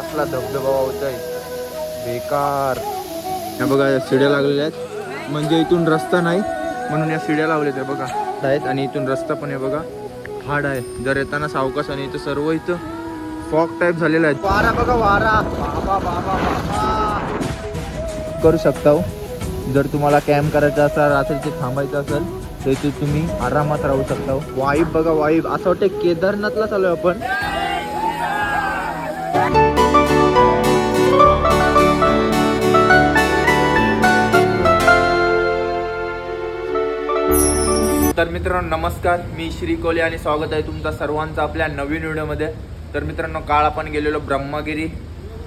कसला धबधबा होतोय बेकार. या बघा या शिड्या लागलेल्या आहेत. म्हणजे इथून रस्ता नाही म्हणून या शिड्या लावल्यात आहे बघा. आहेत आणि इथून रस्ता पण आहे बघा. हाड आहे. जर येताना सावकाश आणि इथं सर्व इथं फॉक टाईप झालेला आहे. वारा बघा वारा. बाबा बाबा बाबा. करू शकता हो. जर तुम्हाला कॅम्प करायचा असेल रात्रीचे थांबायचं असेल तर इथे तुम्ही आरामात राहू शकता वाईब बघा वाईब. असं वाटतं केदारनाथला चालू आहे आपण. तर मित्रांनो नमस्कार. मी श्री कोले आणि स्वागत आहे तुमचा सर्वांचं आपल्या नवीन व्हिडिओमध्ये. तर मित्रांनो काल आपण गेलेलो ब्रह्मगिरी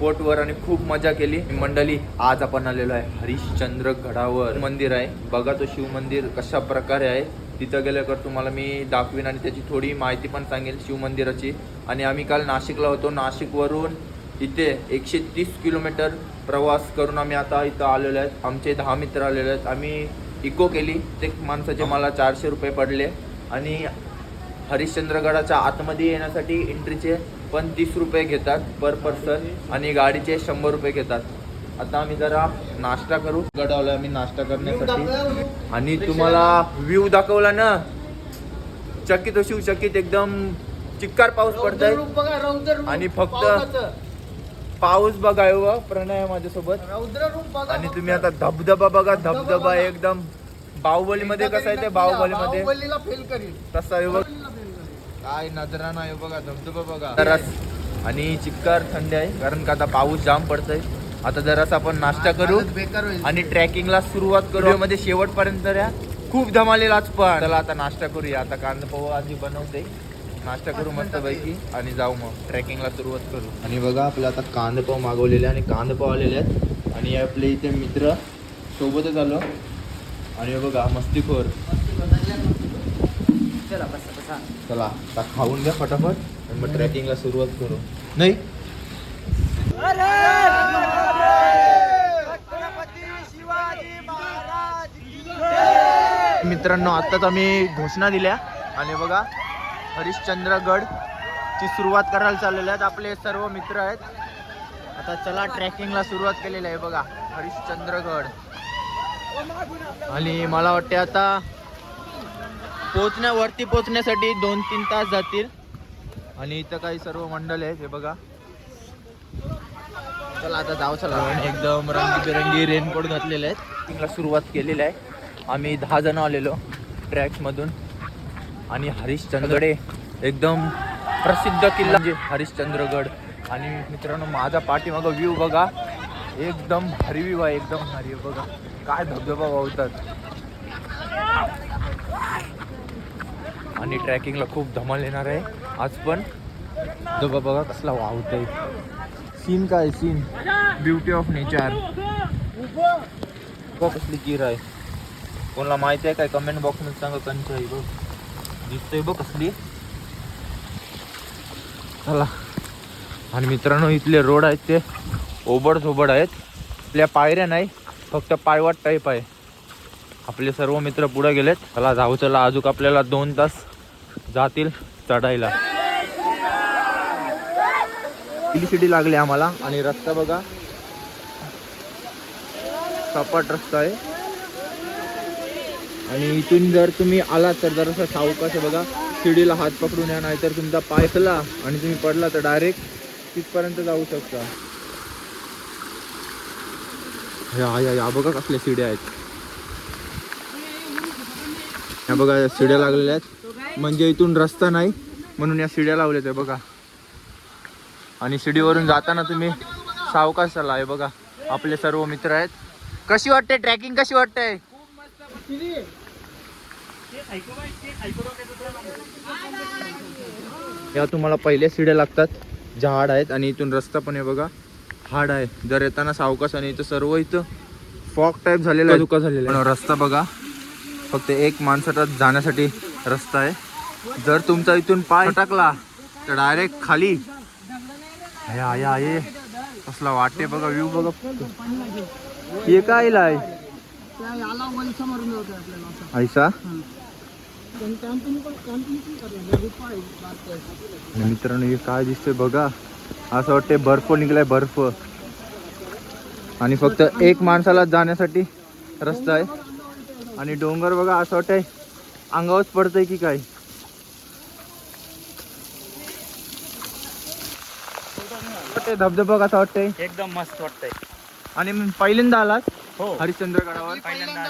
पोटवर आणि खूप मजा केली. मंडळी आज आपण आलेलो आहे हरिश्चंद्र गडावर. मंदिर आहे. बघा तो शिव मंदिर कशा प्रकारे आहे. तिथं गेल्यावर तुम्हाला मी दाखवीन आणि त्याची थोडी माहिती पण सांगेल शिव मंदिराची. आणि आम्ही काल नाशिकला होतो. नाशिकवरून इथे एकशे तीस किलोमीटर प्रवास करून आम्ही आता इथं आलेलो आहेत आमचे दहा मित्र आलेले आहेत. आम्ही इको केली. ते माणसाचे मला चारशे रुपये पडले. आणि हरिश्चंद्रगडाच्या आतमध्ये येण्यासाठी एंट्रीचे पण तीस रुपये घेतात पर पर्सन आणि गाडीचे शंभर रुपये घेतात. आता आम्ही जरा नाश्ता करू. गडावला आम्ही नाश्ता करण्यासाठी. आणि तुम्हाला व्ह्यू दाखवला ना? चकित शिव चकित. एकदम चिक्कार पाऊस पडतोय. आणि फक्त पाऊस बघा हो प्रणय आहे माझ्यासोबत आणि तुम्ही आता धबधबा बघा धबधबा एकदम बाहुबली मध्ये कसं आहे ते बाहुबली मध्ये बाहुबलीला फेल करील. तसा आहे बघ. काय नजरा नाही बघा धबधबा बघा. जरास आणि चिक्कार थंडी आहे कारण का आता पाऊस जाम पडतोय. आता जरास आपण नाश्ता करू बेकार होईल. आणि ट्रॅकिंगला सुरुवात करू. मध्ये शेवटपर्यंत या खूप धमालेल आज पण. चला आता नाश्ता करूया. आता कांदा पोहा आधी बनवते. नाश्ता करू मस्त पैकी आणि जाऊ मग. ट्रॅकिंगला सुरुवात करू. आणि बघा आपलं आता कांदा पाव मागवलेले आणि कांदा पाव आलेले आहेत. आणि आपले इथे मित्र सोबतच आलो. आणि बघा मस्तीखोर चला बसा बसा. चला आता खाऊन घ्या फटाफट आणि मग ट्रॅकिंगला सुरुवात करू. नाही? मित्रांनो आत्ताच आम्ही घोषणा दिल्या. आणि बघा हरिश्चंद्रगड. ची सुरुवात करायला चाललेल्या आहेत आपले सर्व मित्र आहेत. आता चला ट्रॅकिंगला सुरुवात केलेली आहे बघा हरिश्चंद्रगड. आणि मला वाटते आता पोचण्यावरती पोचण्यासाठी दोन तीन तास जातील. आणि इथं काही सर्व मंडळ आहेत हे बघा. चला आता जाऊ चला. आणि एकदम रंगीबेरंगी रेनकोट घातलेले आहेत. ट्रेकिंगला सुरुवात केलेली आहे. आम्ही दहा जण आलेलो ट्रॅक्समधून. आणि हरिश्चंद्रगडे एकदम प्रसिद्ध किल्ला म्हणजे हरिश्चंद्रगड. आणि मित्रांनो माझा पाठीमागं व्ह्यू बघा. एकदम भारी व्ह्यू आहे एकदम भारी बघा काय धबधबा वाहतात. आणि ट्रॅकिंगला खूप धमाल येणार आहे. आज पण धबधबा बघा कसला वाहतोय. सीन काय? सीन ब्युटी ऑफ नेचर कसली गिर आहे. कोणाला माहिती आहे काय? कमेंट बॉक्समध्ये सांगा कंच आहे. बघ दिसतोय बघ कसली. चला. आणि मित्रांनो इथले रोड आहेत ते ओबड झोबड आहेत. आपल्या पायऱ्या नाही फक्त पायवाट टाईप आहे. आपले सर्व मित्र पुढे गेलेत. चला जाऊ चला. अजून आपल्याला दोन तास जातील चढायला. सिटी लागली आम्हाला. आणि रस्ता बघा. सपाट रस्ता आहे. आणि इथून जर तुम्ही आलात तर जरासा सावकाश बघा. शिडीला हात पकडून या नाहीतर तुमचा पायकला आणि तुम्ही पडला तर डायरेक्ट तिथपर्यंत जाऊ शकता. या या या बघा कसल्या शिड्या आहेत. या बघा या शिड्या लागलेल्या आहेत. म्हणजे इथून रस्ता नाही म्हणून या शिड्या लावल्यात आहे बघा. आणि शिडीवरून जाताना तुम्ही सावकाश चला आहे बघा. आपले सर्व मित्र आहेत. कशी वाटते ट्रॅकिंग कशी वाटते या तुम्हाला पहिल्या शिड्या लागतात. झाड आहेत आणि इथून रस्ता पण आहे बघा. हाड आहे. जर येताना सावकाश आणि इथं सर्व इथं फॉक टाईप झालेला आहे धुका झालेला आहे रस्ता बघा. फक्त एक माणसाचा जाण्यासाठी रस्ता आहे. जर तुमचा इथून पाय टाकला तर डायरेक्ट खाली. या या ये कसला वाटते बघा व्ह्यू बघा. हे काय आहे. ऐसा आणि मित्रांनो हे काय दिसतंय बघा. असं वाटते बर्फ निघलाय बर्फ. आणि फक्त एक माणसाला जाण्यासाठी रस्ता आहे. आणि डोंगर बघा असं वाटतंय अंगावच पडतंय की काय. वाटतंय धबधबा कसा वाटतंय? एकदम मस्त वाटतंय. आणि पहिल्यांदा आलात. हो.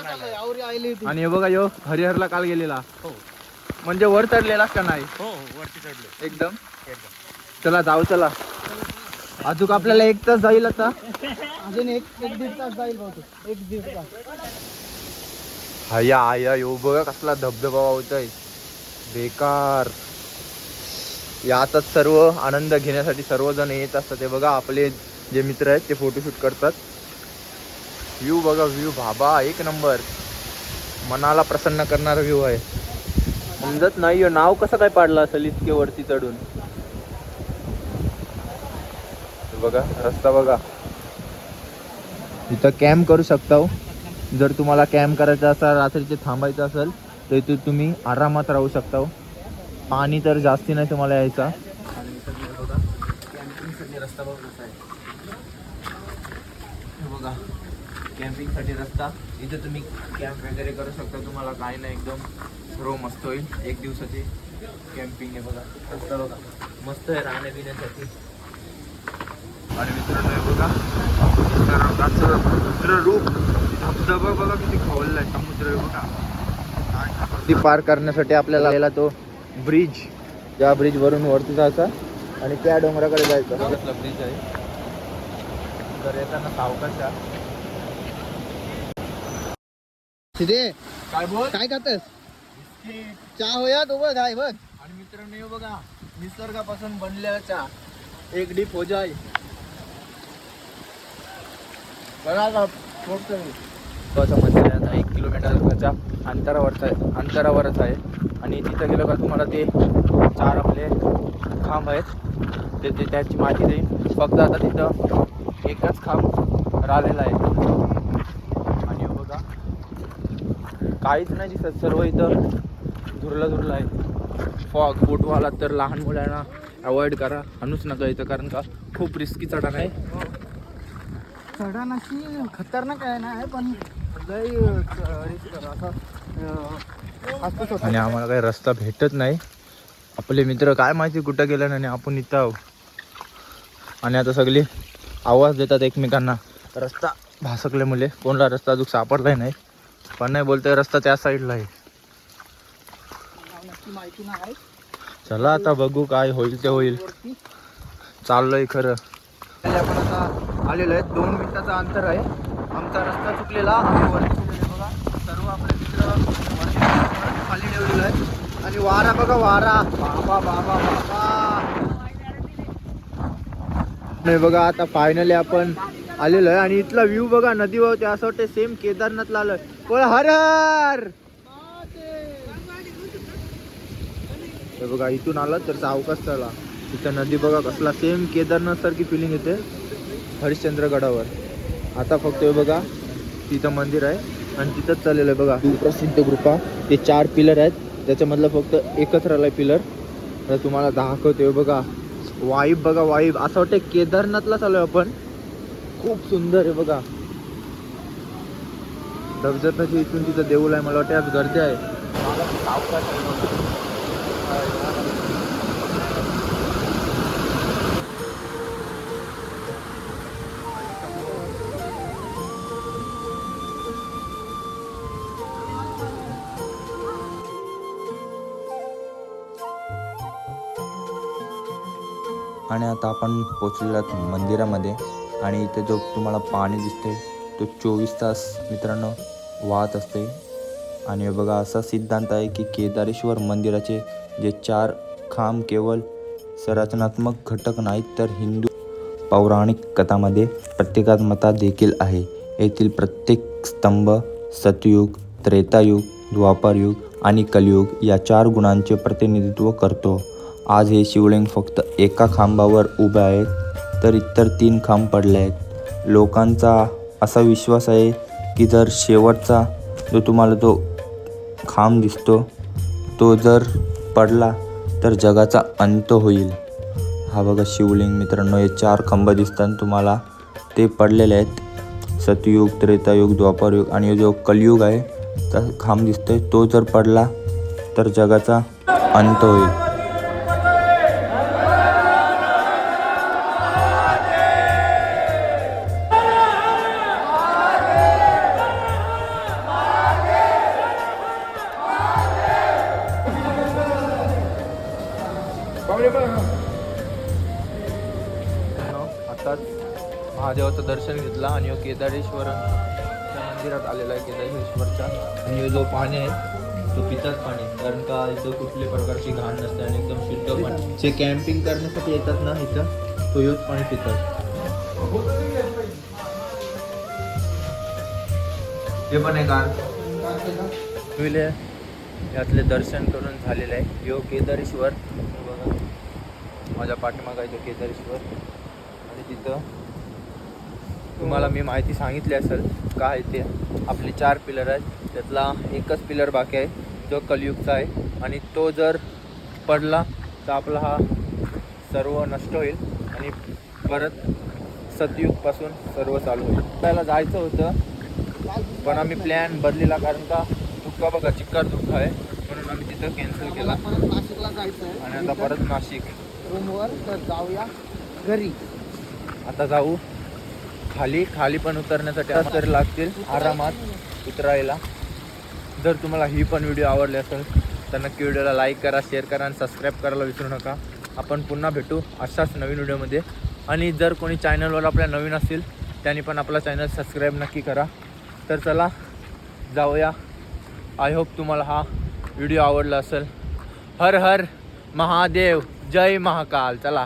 आलोय. आवरी आली होती. आणि हे बघा यो हरिहरला काल गेलेला. हो. म्हणजे वर चढलेला का नाही? हो हो, वरती चढलो एकदम. एकदम. चला जाऊ चला. अजून आपल्याला एक तास जाईल आता. अजून एक एक दीड तास जाईल बहुतेक. एक दीड तास. हया आया यो बघा कसला धबधबा होतोय. बेकार. यातच सर्व आनंद घेण्यासाठी सर्वजण येत असतात. ते बघा आपले जे मित्र आहेत ते फोटोशूट करतात. व्ह्यू बघा व्ह्यू बाबा एक नंबर मनाला प्रसन्न करणारा व्ह्यू आहे. समजत नाही नाव कसं काय पाडलं असेल इतके वरती चढून? बघा रस्ता बघा. इथं कॅम्प करू शकता हो. जर तुम्हाला कॅम्प करायचा असेल रात्रीचे थांबायचं असेल तर इथे तुम्ही आरामात राहू शकता हो. पाणी तर जास्ती नाही तुम्हाला यायचा कॅम्पिंगसाठी रस्ता बघ कसा आहे हे बघा कॅम्पिंगसाठी रस्ता. इथे तुम्ही कॅम्प वगैरे करू शकता. तुम्हाला काही नाही एकदम सर्व मस्त होईल एक दिवसाची कॅम्पिंग आहे बघा. रस्ता बघा. मस्त आहे राहण्या पिण्यासाठी आणि मित्रांनो हे बघा. निसर्गाचं समुद्र रूप. धबधबा बघा किती खोललाय समुद्र बघा. ती पार करण्यासाठी आपल्याला आलेला तो ब्रिज त्या ब्रिज वरून वरती जायचा आणि त्या डोंगराकडे जायचं. ब्रिज आहे. तर येताना सावकाशा तिथे काय बोल? काय खातस? चहा होया? तो बघ आहे बघ. आणि मित्रांनो हे बघा निसर्गापासून बनलेला चहा. एक डीप हो जाय बघा आता पोहोचतो मी बसं मंदिर आहे आता एक किलोमीटरच्या अंतरावरच आहे अंतरावरच आहे. आणि तिथं गेलं का तुम्हाला ते चार आपले खांब आहेत. ते ते त्याची माहिती देईन. फक्त आता तिथं एकच खांब राहिलेला आहे आणि हे बघा काहीच नाही दिसत. सर्व इथं धुरला धुरला आहे. फॉग फोटो आला तर लहान मुलांना अवॉइड करा. आणूच नका इथं कारण का खूप रिस्की चढण आहे. चढण अशी खतरनाक आहे ना आहे पण. आणि आम्हाला काही रस्ता भेटत नाही. आपले मित्र काय माहिती कुठं गेले आणि आपण इथं आहो आणि आता सगळे आवाज देतात एकमेकांना. रस्ता भासकले मुले. कोणला रस्ता अजून सापडलाय नाही. पण नाही बोलतोय रस्ता त्या साईडला आहे. नक्की माहिती नाही चला आता बघू काय होईल ते होईल. चाललोय खरं. आपण आता आलेलो आहे. दोन मिनिटाचा अंतर आहे. आमचा रस्ता चुकलेला आम्ही वरती बघा. सर्व आपले मित्र खाली ठेवलेलं आहे. आणि वारा बघा वारा. बाबा बाबा बाबा. नाही बघा आता फायनली आपण आलेलो आहे. आणि इथला व्ह्यू बघा नदी ते असं वाटतं सेम केदारनाथला आलं पण हर हर! बघा इथून आलं तर सावकाश चला तिथं नदी बघा कसला सेम केदारनाथ सारखी फिलिंग येते. हरिश्चंद्रगडावर. आता फक्त हे बघा तिथं मंदिर आहे. आणि तिथंच चाललेलं आहे बघा. सुप्रसिद्ध कृपा ते चार पिलर आहेत. त्याच्यामधलं फक्त एकच राहिलं आहे पिलर तर तुम्हाला दाखवतोय बघा. वाईब बघा वाईब. असं वाटतं केदारनाथला चालू आहे आपण. खूप सुंदर आहे बघा. धबधब्याची इथून तिथं देऊळ आहे मला वाटतं आज गर्दी आहे. आणि आता आपण पोचलेलो आहोत मंदिरामध्ये. आणि इथे जो तुम्हाला पाणी दिसते तो चोवीस तास मित्रांनो वाहत असते आणि बघा असा सिद्धांत आहे की केदारेश्वर मंदिराचे जे चार खांब केवळ संरचनात्मक घटक नाहीत तर हिंदू पौराणिक कथामध्ये प्रत्येकात्मता देखील आहे. येथील प्रत्येक स्तंभ सतयुग त्रेतायुग द्वापारयुग आणि कलियुग या चार गुणांचे प्रतिनिधित्व करतो. आज हे शिवलिंग फक्त एका खांबावर उभे आहेत तर इतर तीन खांब पडले आहेत. लोकांचा असा विश्वास आहे की जर शेवटचा जो तुम्हाला तो खांब दिसतो तो जर पडला तर जगाचा अंत होईल. हा बघा शिवलिंग मित्रांनो हे चार खंब दिसतात तुम्हाला ते पडलेले आहेत. सतयुग त्रेतायुग द्वापारयुग आणि जो कलयुग आहे तर खांब दिसतोय तो जर पडला तर जगाचा अंत होईल. महादेवाचं दर्शन घेतलं आणि केदारेश्वर केदारेश्वरांच्या मंदिरात आलेला आहे केदारेश्वरच्या. आणि जो पाणी आहे तो पितात पाणी कारण का इथं कुठल्या प्रकारची घाण नसते आणि एकदम शुद्ध पाणी जे कॅम्पिंग करण्यासाठी येतात ना इथं तो योच पाणी पितात हे पण आहे गार यातले दर्शन करून झालेलं आहे. यो केदारेश्वर. बघा. माझ्या पाठीमागं केदारेश्वर. आणि तिथं तुम्हाला मी माहिती सांगितली असेल काय ते. आपले चार पिलर आहेत. त्यातला एकच पिलर बाकी आहे. जो कलियुगचा आहे. आणि तो जर पडला तर आपला हा सर्व नष्ट होईल. आणि परत सतयुगपासून सर्व चालू होईल. त्याला जायचं होतं. पण आम्ही प्लॅन बदलेला कारण का धुक्का बघा चिक्कार धुक्का आहे. म्हणून आम्ही तिथं कॅन्सल केला. नाशिकला जायचं आहे आणि आता परत नाशिक. रूमवर तर जाऊया घरी. आता जाऊ. खाली खाली पण उतरण्यासाठी तास तरी लागतील आरामात उतरायला. जर तुम्हाला ही पण व्हिडिओ आवडली असेल तर नक्की व्हिडिओला लाईक करा शेअर करा आणि सबस्क्राईब करायला विसरू नका. आपण पुन्हा भेटू अशाच नवीन व्हिडिओमध्ये आणि जर कोणी चॅनलवर आपल्या नवीन असतील त्यांनी पण आपला चॅनल सबस्क्राईब नक्की करा. तर चला जाऊया. आय होप तुम्हाला हा व्हिडिओ आवडला असेल. हर हर महादेव जय महाकाल. चला.